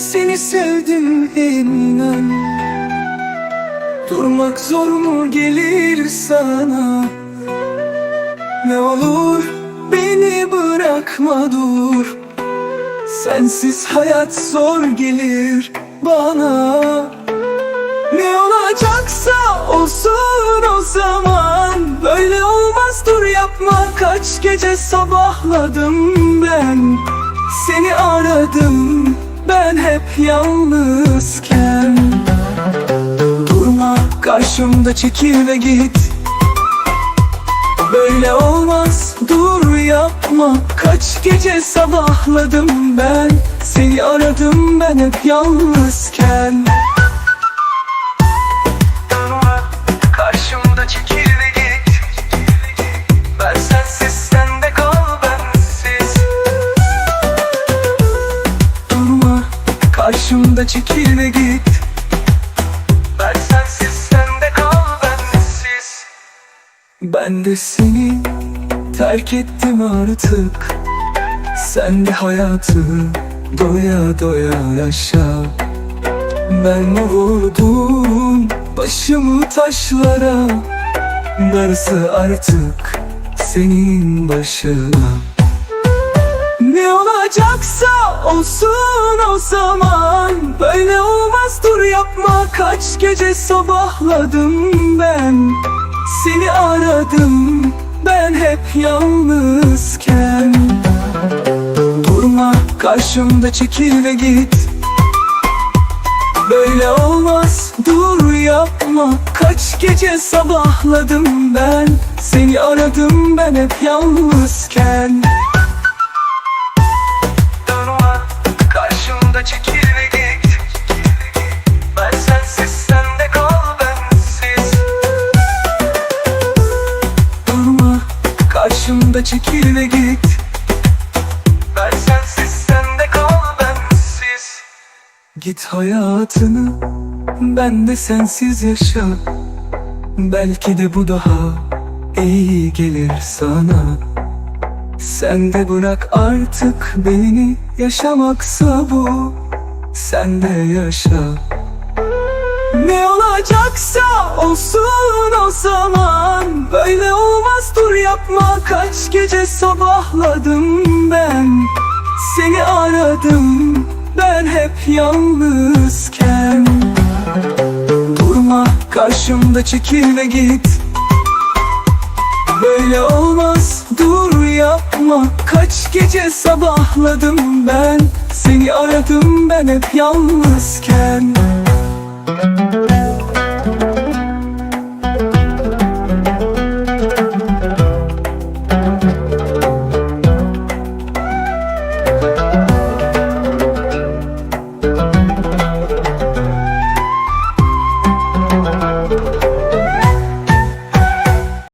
seni sevdim inan. Durmak zor mu gelir sana? Ne olur beni bırakma dur. Sensiz hayat zor gelir bana. Ne olacaksa olsun o zaman. Böyle olmaz dur yapma. Kaç gece sabahladım ben. Seni aradım ben hep yalnızken. Durma karşımda çekil ve git. Böyle olmaz dur yapma. Kaç gece sabahladım ben? Seni aradım ben hep yalnızken karşımda çekil git. Ben sensiz sen de kal bensiz Ben de seni terk ettim artık. Sen de hayatı doya doya yaşa. Ben vurdum başımı taşlara? Darısı artık senin başına. Ne olacaksa olsun o zaman Böyle olmaz dur yapma. Kaç gece sabahladım ben? Seni aradım ben hep yalnızken. Durma karşımda çekil ve git. Böyle olmaz dur yapma. Kaç gece sabahladım ben? Seni aradım ben hep yalnızken karşımda çekil ve git. Ben sensiz sen de kal bensiz. Git hayatını ben de sensiz yaşa. Belki de bu daha iyi gelir sana. Sen de bırak artık beni yaşamaksa bu. Sen de yaşa. Ne olacaksa olsun o zaman. Böyle olmaz dur yapma. Kaç gece sabahladım ben? Seni aradım ben hep yalnızken. Durma karşımda çekil ve git. Böyle olmaz dur yapma. Kaç gece sabahladım ben? Seni aradım ben hep yalnızken